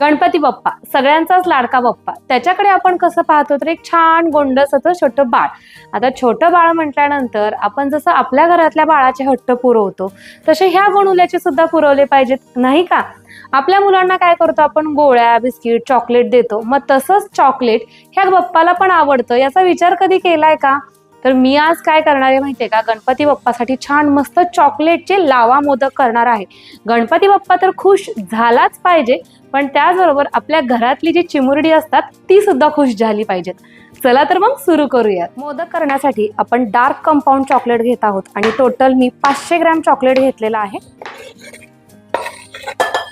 गणपती बाप्पा सगळ्यांचाच लाडका बाप्पा. त्याच्याकडे आपण कसं पाहतो तर एक छान गोंडस असं छोटं बाळ. आता छोटं बाळ म्हटल्यानंतर आपण जसं आपल्या घरातल्या बाळाचे हट्ट पुरवतो तसे ह्या गणुल्याचे सुद्धा पुरवले पाहिजेत नाही का? आपल्या मुलांना काय करतो आपण? गोळ्या बिस्किट चॉकलेट देतो. मग तसंच चॉकलेट ह्या बाप्पाला पण आवडतं. याचा विचार कधी केलाय का? तर मी आज काय करणार आहे माहितीये का? गणपती बाप्पासाठी छान मस्त चॉकलेटचे लावा मोदक करणार आहे. गणपती बाप्पा तर खुश झालाच पाहिजे पण त्याचबरोबर आपल्या घरातली जी चिमुरडी असतात ती सुद्धा खुश झाली पाहिजेत. चला तर मग सुरू करूयात. मोदक करण्यासाठी आपण डार्क कंपाऊंड चॉकलेट घेत आहोत. आणि टोटल मी पाचशे ग्रॅम चॉकलेट घेतलेला आहे.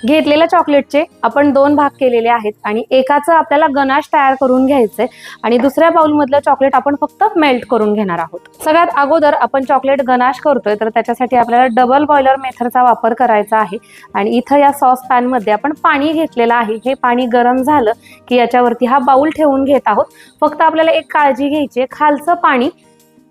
घेतलेल्या चॉकलेटचे आपण दोन भाग केलेले आहेत आणि एकाचं आपल्याला गनाश तयार करून घ्यायचंय आणि दुसऱ्या बाउलमधलं चॉकलेट आपण फक्त मेल्ट करून घेणार आहोत. सगळ्यात अगोदर आपण चॉकलेट गनाश करतोय तर त्याच्यासाठी आपल्याला डबल बॉयलर मेथडचा वापर करायचा आहे आणि इथं या सॉस पॅनमध्ये आपण पाणी घेतलेलं आहे. हे पाणी गरम झालं की याच्यावरती हा बाउल ठेवून घेत आहोत. फक्त आपल्याला एक काळजी घ्यायची आहे. खालचं पाणी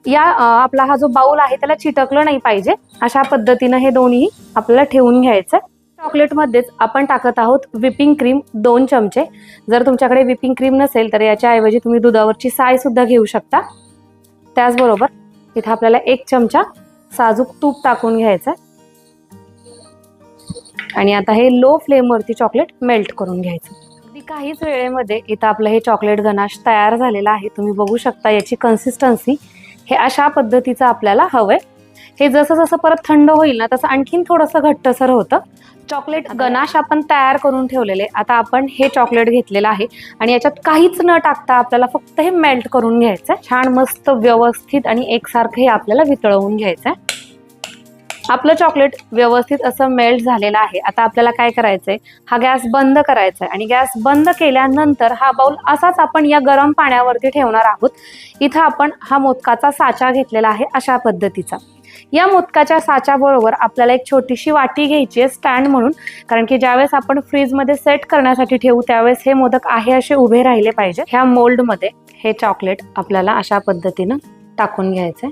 या आपला हा जो बाउल आहे त्याला चिटकलं नाही पाहिजे. अशा पद्धतीनं हे दोन्ही आपल्याला ठेवून घ्यायचं चॉकलेटमध्येच आपण टाकत आहोत विपिंग क्रीम दोन चमचे. जर तुमच्याकडे विपिंग क्रीम नसेल तर याच्याऐवजी तुम्ही दुधावरची साय सुद्धा घेऊ शकता. त्याचबरोबर इथं आपल्याला एक चमचा साजूक तूप टाकून घ्यायचं आणि आता हे लो फ्लेमवरती चॉकलेट मेल्ट करून घ्यायचं अगदी काहीच वेळेमध्ये इथं आपलं हे चॉकलेट गनाश तयार झालेलं आहे. तुम्ही बघू शकता याची कन्सिस्टन्सी हे अशा पद्धतीचं आपल्याला हवं आहे हे जसं जसं परत थंड होईल ना तसं आणखीन थोडंसं घट्टसर होतं. चॉकलेट गनाश आपण तयार करून ठेवलेले. आता आपण हे चॉकलेट घेतलेलं आहे आणि याच्यात काहीच न टाकता आपल्याला फक्त हे मेल्ट करून घ्यायचं छान मस्त व्यवस्थित आणि एकसारखं हे आपल्याला वितळवून घ्यायचं आहे आपलं चॉकलेट व्यवस्थित असं मेल्ट झालेलं आहे. आता आपल्याला काय करायचंय? हा गॅस बंद करायचा आहे आणि गॅस बंद केल्यानंतर हा बाउल असाच आपण या गरम पाण्यावरती ठेवणार आहोत. इथं आपण हा मोदकाचा साचा घेतलेला आहे अशा पद्धतीचा. या मोदकाच्या साच्याबरोबर आपल्याला एक छोटीशी वाटी घ्यायची आहे स्टँड म्हणून. कारण की ज्यावेळेस आपण फ्रीजमध्ये सेट करण्यासाठी ठेवू त्यावेळेस हे मोदक आहे असे उभे राहिले पाहिजे. ह्या मोल्डमध्ये हे चॉकलेट आपल्याला अशा पद्धतीनं टाकून घ्यायचंय.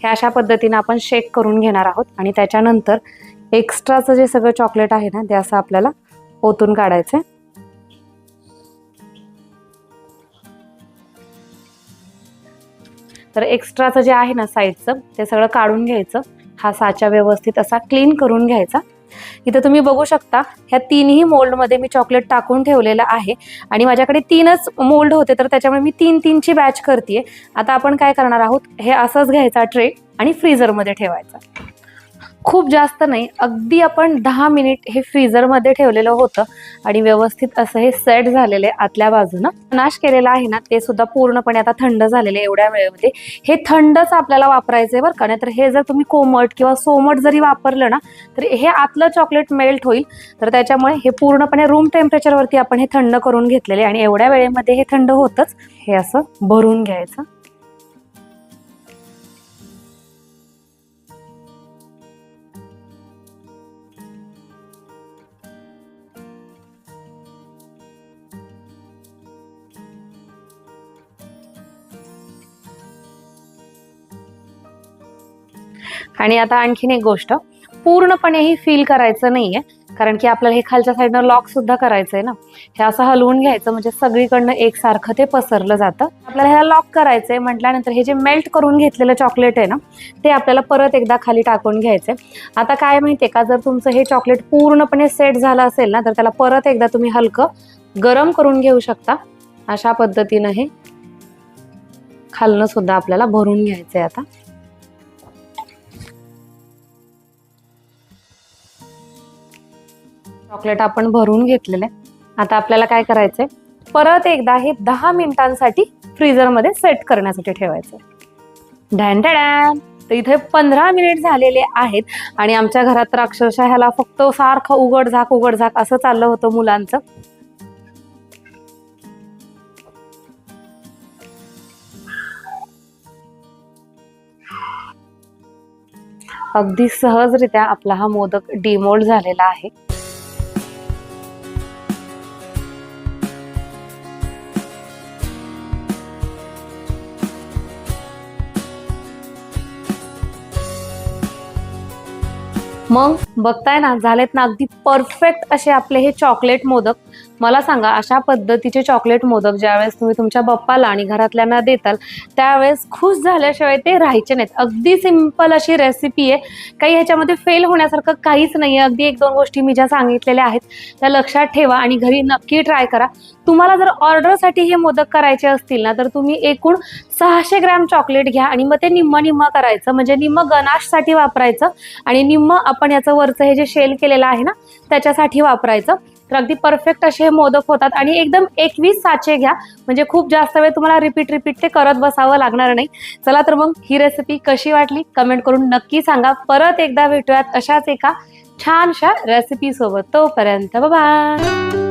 हे अशा पद्धतीनं आपण शेक करून घेणार आहोत आणि त्याच्यानंतर एक्स्ट्राचं जे सगळं चॉकलेट आहे ना ते असं आपल्याला ओतून काढायचं आहे तर एक्स्ट्राचं जे आहे ना साईडचं ते सगळं काढून घ्यायचं. हा साचा व्यवस्थित असा क्लीन करून घ्यायचा. इथं तुम्ही बघू शकता ह्या तीनही मोल्डमध्ये मी चॉकलेट टाकून ठेवलेलं आहे. आणि माझ्याकडे तीनच मोल्ड होते तर त्याच्यामुळे मी तीन तीनची बॅच करते आता आपण काय करणार आहोत हे असंच घ्यायचा ट्रे आणि फ्रीझरमध्ये ठेवायचा. खूप जास्त नाही. अगदी आपण दहा मिनिट हे फ्रीजरमध्ये ठेवलेलं होतं आणि व्यवस्थित असं हे सेट झालेलं आहे आतल्या बाजूनं. नाश केलेला आहे ना ते सुद्धा पूर्णपणे आता थंड झालेले आहे एवढ्या वेळेमध्ये. हे थंडच आपल्याला वापरायचं आहे बरं का नाहीतर हे जर तुम्ही कोमट किंवा सोमट जरी वापरलं ना तर हे आतलं चॉकलेट मेल्ट होईल. तर त्याच्यामुळे हे पूर्णपणे रूम टेम्परेचरवरती आपण हे थंड करून घेतलेले आणि एवढ्या वेळेमध्ये हे थंड होतच. हे असं भरून घ्यायचं. आणि आता आणखीन एक गोष्ट पूर्णपणे ही फील करायचं नाहीये. कारण की आपल्याला हे खालच्या साईडनं लॉक सुद्धा करायचं आहे ना. हे असं हलवून घ्यायचं म्हणजे सगळीकडनं एकसारखं ते पसरलं जातं. आपल्याला ह्याला लॉक करायचंय म्हटल्यानंतर हे जे मेल्ट करून घेतलेलं चॉकलेट आहे ना ते आपल्याला परत एकदा खाली टाकून घ्यायचंय. आता काय माहितीये का जर तुमचं हे चॉकलेट पूर्णपणे सेट झालं असेल ना तर त्याला परत एकदा तुम्ही हलकं गरम करून घेऊ शकता. अशा पद्धतीनं हे खालनं सुद्धा आपल्याला भरून घ्यायचंय आता. चॉकलेट आपण भरून घेतलेले आता आपल्याला काय करायचंय? परत एकदा हे दहा मिनिटांसाठी फ्रीजरमध्ये सेट करण्यासाठी ठेवायचं डॅन डॅन. तर इथे पंधरा मिनिट झालेले आहेत आणि आमच्या घरात तर अक्षरशः ह्याला फक्त सारखं उघड झाक उघड झाक असं चाललं होतं मुलांचं. अगदी सहजरित्या आपला हा मोदक डिमोल्ड झालेला आहे. मग बघताय ना झालेत ना अगदी परफेक्ट असे आपले हे चॉकलेट मोदक. मला सांगा अशा पद्धतीचे चॉकलेट मोदक ज्यावेळेस तुम्ही तुमच्या बाप्पाला आणि घरातल्यांना देताल त्यावेळेस खुश झाल्याशिवाय ते राहायचे नाहीत. अगदी सिंपल अशी रेसिपी आहे. काही ह्याच्यामध्ये फेल होण्यासारखं काहीच नाही आहे अगदी एक दोन गोष्टी मी ज्या सांगितलेल्या आहेत त्या लक्षात ठेवा आणि घरी नक्की ट्राय करा. तुम्हाला जर ऑर्डरसाठी हे मोदक करायचे असतील ना तर तुम्ही एकूण सहाशे ग्रॅम चॉकलेट घ्या आणि मग ते निम्म निम्म करायचं. म्हणजे निम्म गनाशसाठी वापरायचं आणि निम्म आपण याचं वरचं हे जे शेल केलेलं आहे ना त्याच्यासाठी वापरायचं. तर अगदी परफेक्ट असे हे मोदक होतात. आणि एकदम एकवीस साचे घ्या. म्हणजे खूप जास्त वेळ तुम्हाला रिपीट रिपीट ते करत बसावं लागणार नाही. चला तर मग ही रेसिपी कशी वाटली? कमेंट करून नक्की सांगा. परत एकदा भेटूयात अशाच एका छानशा रेसिपीसोबत तोपर्यंत बाय